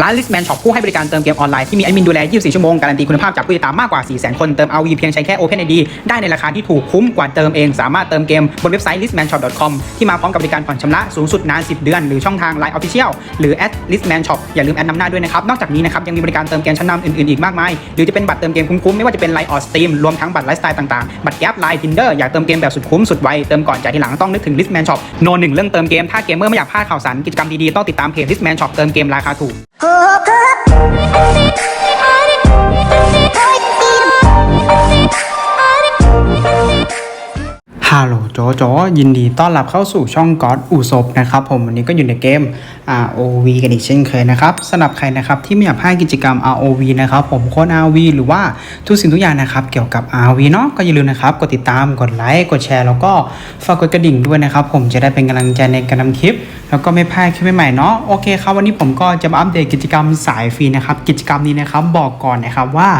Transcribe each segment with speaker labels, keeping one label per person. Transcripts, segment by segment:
Speaker 1: ร้าน Listman Shop ผู้ให้บริการเติมเกมออนไลน์ที่มีแอดมินดูแล 24 ชั่วโมง การันตีคุณภาพจากผู้ติดตามมากกว่า 400,000 คน เติม RV เพียงใช้แค่ OpenID ได้ในราคาที่ถูกคุ้มกว่าเติมเอง สามารถเติมเกมบนเว็บไซต์ listmanshop.com ที่มาพร้อมกับบริการผ่อนชำระสูงสุดนาน 10 เดือน หรือช่องทาง Line Official หรือ at listman shop อย่าลืมแอดนำหน้าด้วยนะครับ นอกจากนี้นะครับยังมีบริการเติมเกมชั้นนำอื่นๆอีกมากมาย หรือจะเป็นบัตรเติมเกมคุ้มๆไม่ว่าจะเป็น Line or Steam รวมทั้งบัตรไลฟ์สไตล์ต่างๆบัตรแก๊ป Line Tinder อยากเติมเกมแบบสุดคุ้มสุดไวเติมก่อนจ่ายทีหลังต้องนึกถึง Listman Shop โนหนึ่งเรื่องเติมเกมถ้าเกมเมอร์ไม่อยากพลาดข่าวสารกิจกรรมดีๆต้องติดตามเพจ Listman Shop เติมเกมราคาถูกฮัลโหลโจโจยินดีต้อนรับเข้าสู่ช่องก๊อตอูซบนะครับผมวันนี้ก็อยู่ในเกม ROV กันอีกเช่นเคยนะครับสำหรับใครนะครับที่ไม่อยากพลาดกิจกรรม ROV นะครับผมโค้ด ROV หรือว่าทุกสิ่งทุกอย่างนะครับเกี่ยวกับ ROV เนาะก็อย่าลืมนะครับกดติดตามกดไลค์กดแชร์แล้วก็ฝากกดกระดิ่งด้วยนะครับผมจะได้เป็นกำลังใจในการทำคลิป แล้วก็ไม่พลาดคลิปใหม่ๆเนาะโอเคครับวันนี้ผมก็จะมาอัปเดตกิจกรรมสายฟรีนะครับกิจกรรมนี้นะครับบอกก่อนนะครับว่า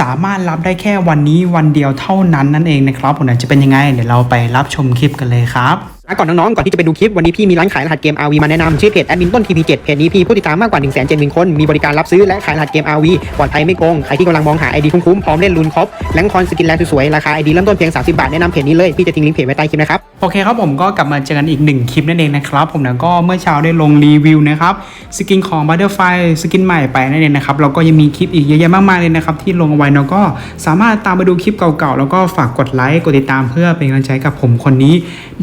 Speaker 1: สามารถรับได้แค่วันนี้วันเดียวเท่านั้นนั่นเองนะครับผมจะเป็นยังไงเดี๋ยวเราไปรับชมคลิปกันเลยครับก่อนน้องๆ ก่อนที่จะไปดูคลิป วันนี้พี่มีร้านขายรหัสเกม RV มาแนะนำชื่อเพจแอดมินต้น TP7 เพจนี้พี่ผู้ติดตามมากกว่า1 7 0 0 0 0คน มีบริการรับซื้อและขายรหัสเกม RV ปลอดภัยไม่โกง ใครที่กำลังมองหา ID คุ้มๆ พร้อมเล่นลุนครบแลงคอนสกินแลนสวยๆ ราคา ID เริ่มต้นเพียง 30 บาท แนะนำเพจนี้เลย พี่จะทิ้งลิงก์เพจไว้ใต้คลิปนะครับ โอเคครับผมก็กลับมาเจอกันอีกหนึ่งคลิปนั่นเองนะครับ ผมนะก็เมื่อเช้าได้ลงรีวิวนะครับสกินของ Butterfly สกินใหม่ไปนั่นเองนะครับแล้วก็ยังมีคลิปอีกเยอะแยะมากมายเลยนะครับที่ลงเอาไว้เนาะก็สามารถตามไปดูคลิปเก่าๆ แล้วก็ฝากกดไลค์กดติดตามเพื่อเป็นกำลังใจกับผมคนนี้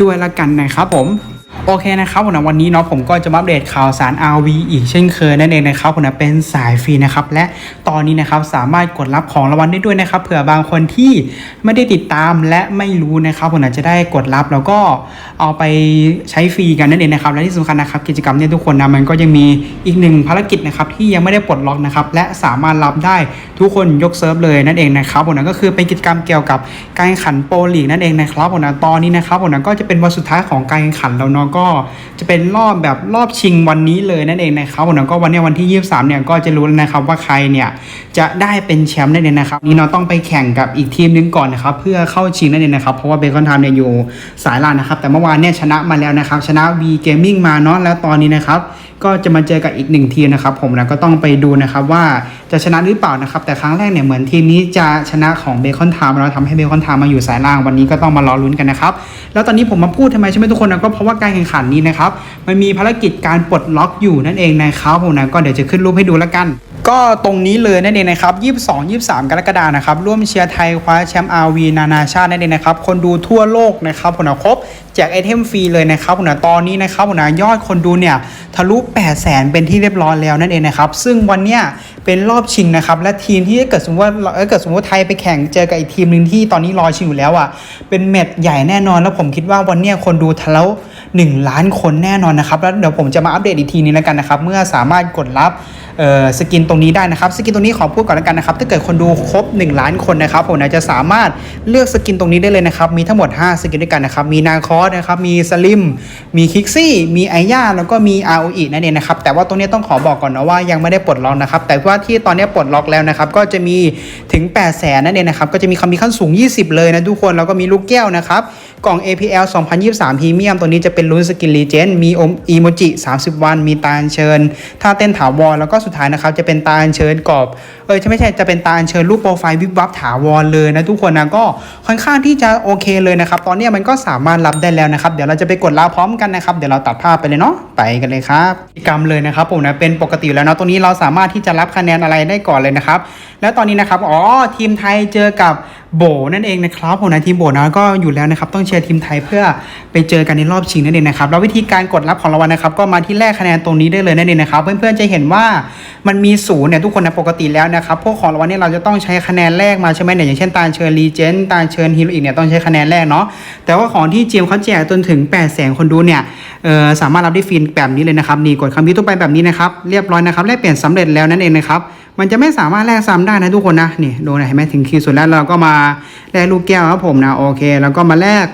Speaker 1: ด้วยละกันนะครับผม โอเคนะครับผมนะวันนี้เนาะผมก็จะมาอัปเดตข่าวสาร RV อีกเช่นเคยนั่นเองนะครับผมนะเป็นสายฟรีนะครับและตอนนี้นะครับสามารถกดรับของรางวัลได้ด้วยนะครับเผื่อบางคนที่ไม่ได้ติดตามและไม่รู้นะครับผมนะจะได้กดรับแล้วก็เอาไปใช้ฟรีกันนั่นเองนะครับและที่สำคัญนะครับกิจกรรมเนี่ยทุกคนนะมันก็ยังมีอีกหนึ่งภารกิจนะครับที่ยังไม่ได้ปลดล็อกนะครับและสามารถรับได้ทุกคนยกเซิร์ฟเลยนั่นเองนะครับผมนะก็คือเป็นกิจกรรมเกี่ยวกับการแข่งขันโปรลีกนั่นเองนะครับผมนะตอนนี้นะครับผมนะก็จะเป็นวันสุดท้ายของการแข่งขันแล้วเนาะก็จะเป็นรอบแบบรอบชิงวันนี้เลยนั่นเองนะครับผมนะก็วันนี้ยวันที่ 23เนี่ยก็จะรู้แล้วนะครับว่าใครเนี่ยจะได้เป็นแชมป์นั่นเองนะครับนี่เราต้องไปแข่งกับอีกทีมนึงก่อนนะครับเพื่อเข้าชิงนั่นเองนะครับเพราะว่าเบคอนไทม์เนี่ยอยู่สายล่างนะครับ แต่เมื่อวานเนี่ยชนะมาแล้วนะครับ ชนะ V Gaming มาเนาะแล้วตอนนี้นะครับก็จะมาเจอกับอีกหนึ่งทีมนะครับ ผมนะก็ต้องไปดูนะครับว่าจะชนะหรือเปล่านะครับ แต่ครั้งแรกเนี่ยเหมือนทีมนี้จะชนะของเบคอนไทม์เราทำให้เบคอนไทม์มาอยู่สายล่างวันนี้ก็ต้องมารอลุ้นกันนะครับแล้วตอนนี้ผมมาพูดทำไมใช่ไหมทุกคนนะก็เพราะว่าการแข่งขันนี้นะครับ มันมีภารกิจการปลดล็อกอยู่นั่นเองนะครับผมนะก็เดี๋ยวจะขึ้นรูปให้ดูแล้วกัน ก็ตรงนี้เลยนั่นเองนะครับ 22 23 กรกฎานะครับ ร่วมเชียร์ไทยคว้าแชมป์ RV นานาชาตินั่นเองนะครับ คนดูทั่วโลกนะครับผมนะครบแจกไอเทมฟรีเลยนะครับผมนะตอนนี้นะครับผมนะยอดคนดูเนี่ยทะลุ8แสนเป็นที่เรียบร้อยแล้วนั่นเองนะครับ ซึ่งวันเนี้ย เป็นรอบชิงนะครับและทีมที่เกิดสมมติว่าเกิดสมมติว่าไทยไปแข่งเจอกับอีกทีมหนึ่งที่ตอนนี้รอชิงอยู่แล้วอะเป็นแมตช์ใหญ่แน่นอน แล้วผมคิดว่าวันนี้คนดูทะลุ1ล้านคนแน่นอนนะครับแล้วเดี๋ยวผมจะมาอัปเดตอีกทีนี้แล้วกันนะครับเมื่อสามารถกดรับเออสกินตรงนี้ได้นะครับสกินตรงนี้ขอพูดก่อนแล้วกันนะครับถ้าเกิดคนดูครบ 1 ล้านคนนะครับผมนะจะสามารถเลือกสกินตรงนี้ได้เลยนะครับมีทั้งหมด 5 สกินด้วยกันนะครับมีนาคอสนะครับมีสลิมมีคิกซี่มีไอย่าแล้วก็มี ROE นั่นเองนะครับแต่ว่าตรงนี้ต้องขอบอกก่อนนะว่ายังไม่ได้ปลดล็อกนะครับแต่ว่าที่ตอนนี้ปลดล็อกแล้วนะครับก็จะมีถึง8 0 0แสนนั่นเองนะครับก็จะมีคำมีขั้นสูง 20 เลยนะทุกคนแล้วก็มีลูกแก้วนะครับ กล่อง APL 2023พรีเมียมตัวนี้จะเป็นลุ้นสกินรีเจนมีอีโมจิ 30 วัน มีตาอัญเชิญท่าเต้นถาวร แล้วก็สุดท้ายนะครับ จะเป็นตาอัญเชิญกรอบ เออใช่ไม่ใช่ จะเป็นตาอัญเชิญรูปโปรไฟล์วิบวับถาวรเลยนะทุกคนนะ ก็ค่อนข้างที่จะโอเคเลยนะครับ ตอนนี้มันก็สามารถรับได้แล้วนะครับ เดี๋ยวเราจะไปกดลาพร้อมกันนะครับ เดี๋ยวเราตัดภาพไปเลยเนาะ ไปกันเลยครับกิจกรรมเลยนะครับผมนะ เป็นปกติอยู่แล้วเนาะตรงนี้เราสามารถที่จะรับคะแนนอะไรได้ก่อนเลยนะครับ แล้วตอนนี้นะครับ อ๋อ ทีมไทยเจอกับโบนั่นเองนะครับผมนะทีมโบนะก็อยู่แล้วนะครับต้องเชียร์ทีมไทยเพื่อไปเจอกันในรอบชิงนั่นเองนะครับแล้ววิธีการกดรับของรางวัลนะครับ ก็มาที่แรกคะแนนตรงนี้ได้เลยนั่นเองนะครับ เพื่อนๆจะเห็นว่ามันมีศูนย์เนี่ยทุกคนนะปกติแล้วนะครับพวกของรางวัลเนี่ยเราจะต้องใช้คะแนนแรกมาใช่ไหมเนี่ยอย่างเช่นตาเชิญรีเจนตาเชิญฮีโรอีกเนี่ยต้องใช้คะแนนแรกเนาะแต่ว่าของที่เจมส์เขาแจกจนถึง8 0 0แสนคนดูเนี่ยเออสามารถรับได้ฟรีแบบนี้เลยนะครับนี่กดคำพิมพ์ตัวไปแบบนี้นะครับเรียบร้อยนะครับแลกเปลี่ยนสำเร็จแล้วนั่นเองนะครับมันจะไม่สามารถแลกซ้ำได้นะทุกคนนะนี่ดูนะเห็นไหมถึงขีดสุดแล้วเราก็มาแลกลูกแก้วครับผมนะโอเค แล้วก็มาแลก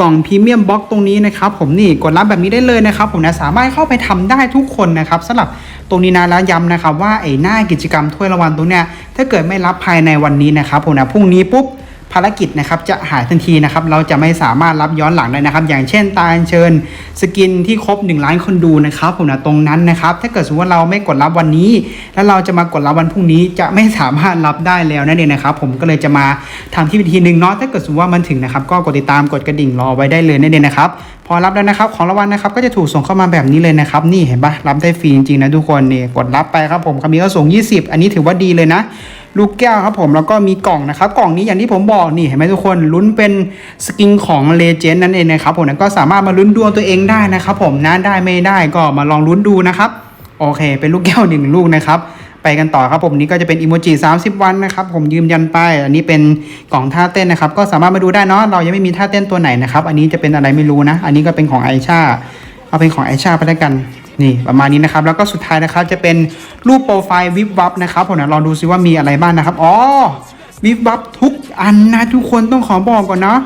Speaker 1: กล่องพรีเมียมบ็อกตรงนี้นะครับผมนี่กดรับแบบนี้ได้เลยนะครับผมนะสามารถเข้าไปทำได้ทุกคนนะครับสำหรับตรงนี้นะแล้วย้ำนะครับว่าไอ้หน้ากิจกรรมถ้วยรางวัลตรงเนี้ยถ้าเกิดไม่รับภายในวันนี้นะครับผมนะพรุ่งนี้ปุ๊บ ภารกิจนะครับจะหายทันทีนะครับเราจะไม่สามารถรับย้อนหลังได้นะครับ อย่างเช่นตาเชิญสกินที่ครบ 1 ล้านคนดูนะครับผมนะตรงนั้นนะครับ ถ้าเกิดสมมติว่าเราไม่กดรับวันนี้ แล้วเราจะมากดรับวันพรุ่งนี้จะไม่สามารถรับได้แล้วนั่นเองนะครับ ผมก็เลยจะมาทำที่วิธีหนึ่งเนาะถ้าเกิดสมมติว่ามันถึงนะครับ ก็กดติดตามกดกระดิ่งรอไว้ได้เลยนั่นเองนะครับพอรับแล้วนะครับของรางวัลนะครับก็จะถูกส่งเข้ามาแบบนี้เลยนะครับนี่เห็นปะรับได้ฟรีจริงๆนะทุกคนนี่กดรับไปครับผมคำนี้ก็ส่ง 20 อันนี้ถือว่าดีเลยนะ ลูกแก้วครับผมแล้วก็มีกล่องนะครับ กล่องนี้อย่างที่ผมบอกนี่เห็นไหมทุกคนลุ้นเป็นสกินของเลเจนด์นั่นเองนะครับผมก็สามารถมาลุ้นดวงตัวเองได้นะครับ ผมนะได้ไม่ได้ก็มาลองลุ้นดูนะครับโอเค เป็นลูกแก้วหนึ่งลูกนะครับไปกันต่อครับผมนี่ก็จะเป็นอิโมจิ30 วันนะครับผมยืมยันไป อันนี้เป็นกล่องท่าเต้นนะครับ ก็สามารถมาดูได้เนาะเรายังไม่มีท่าเต้นตัวไหนนะครับ อันนี้จะเป็นอะไรไม่รู้นะ อันนี้ก็เป็นของไอชาเอาเป็นของไอชาไปแล้วกัน นี่ประมาณนี้นะครับ แล้วก็สุดท้ายนะครับจะเป็นรูปโปรไฟล์วิบวับนะครับผมนะลองดูซิว่ามีอะไรบ้างนะครับอ๋อวิบวับทุกอันนะทุกคนต้องขอบอกก่อนเนาะ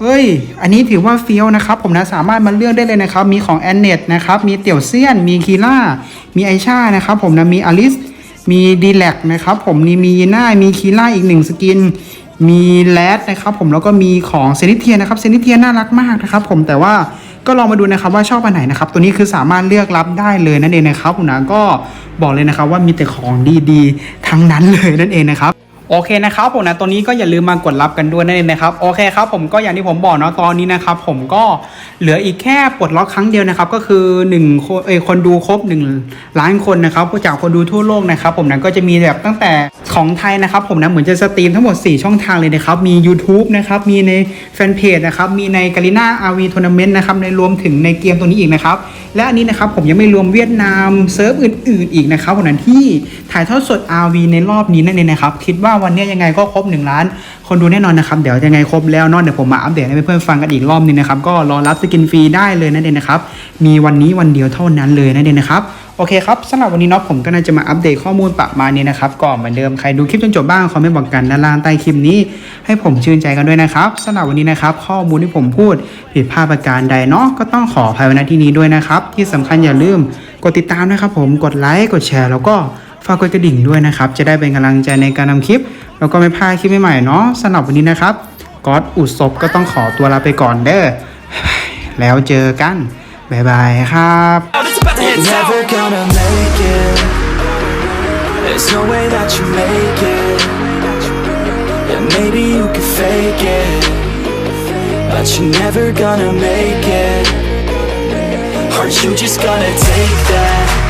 Speaker 1: เอ้ย อันนี้ถือว่าเฟี้ยวนะครับ ผมนะสามารถมาเลือกได้เลยนะครับ มีของแอนเนตนะครับ มีเตี่ยวเซียน มีคีล่า มีไอชานะครับ ผมนะ มีอลิส มีดีแลกนะครับ ผมนี่มียีน่า มีคีล่าอีกหนึ่งสกิน มีแรดนะครับ ผมแล้วก็มีของเซนิเทียนะครับ เซนิเทียน่ารักมากนะครับ ผมแต่ว่า ก็ลองมาดูนะครับว่าชอบอันไหนนะครับ ตัวนี้คือสามารถเลือกรับได้เลยนั่นเองนะครับคุณนะก็บอกเลยนะครับว่ามีแต่ของดีๆ ทั้งนั้นเลยนั่นเองนะครับ โอเคนะครับผมนะตัวนี้ก็อย่าลืมมากดรับกันด้วยนั่นเองนะครับโอเคครับผมก็อย่างที่ผมบอกเนาะตอนนี้นะครับผมก็เหลืออีกแค่ปลดล็อกครั้งเดียวนะครับก็คือ1คนเอคนดูครบ 1 ล้านคนนะครับจากคนดูทั่วโลกนะครับผมนะก็จะมีแบบตั้งแต่ของไทยนะครับผมนะเหมือนจะสตรีมทั้งหมด 4 ช่องทางเลยนะครับมี YouTube นะครับมีในแฟนเพจนะครับมีในกาลิน่าอาวีทัวร์นาเมนต์นะครับในรวมถึงในเกมตัวนี้อีกนะครับและอันนี้นะครับผมยังไม่รวมเวียดนามเซิร์ฟอื่น ๆ อีกนะครับผมนั้นที่ถ่ายทอดสด RV ในรอบนี้นั่นเองนะครับคิดว่าวันนี้ยังไงก็ครบ1ล้านคนดูแน่นอนนะครับเดี๋ยวยังไงครบแล้วเนอะเดี๋ยวผมมาอัปเดตให้เพื่อนๆฟังกันอีกรอบนึงนะครับก็รอรับสกินฟรีได้เลยนั่นเองนะครับมีวันนี้วันเดียวเท่านั้นเลยนั่นเองนะครับโอเคครับสำหรับวันนี้เนาะผมก็น่าจะมาอัปเดตข้อมูลประมาณนี้นะครับก่อนเหมือนเดิมใครดูคลิปจนจบบ้างคอมเมนต์บอกกันด้านล่างใต้คลิปนี้ ให้ผมชื่นใจกันด้วยนะครับสำหรับวันนี้นะครับ ข้อมูลที่ผมพูดผิดพลาดประการใดเนาะก็ต้องขออภัยไว้ณที่นี้ด้วยนะครับ ที่สำคัญอย่าลืมกดติดตามนะครับผมกดไลค์กดแชร์แล้วก็ ฝากกดกระดิ่งด้วยนะครับ จะได้เป็นกำลังใจในการทำคลิป แล้วก็ไม่พลาดคลิปใหม่ๆเนาะสำหรับวันนี้นะครับก๊อตอุศบก็ต้องขอตัวลาไปก่อนเด้อแล้วเจอกันบ๊ายบายครับ
Speaker 2: There's no way that you make it Yeah, maybe you can fake it But you're never gonna make it Are you just gonna take that?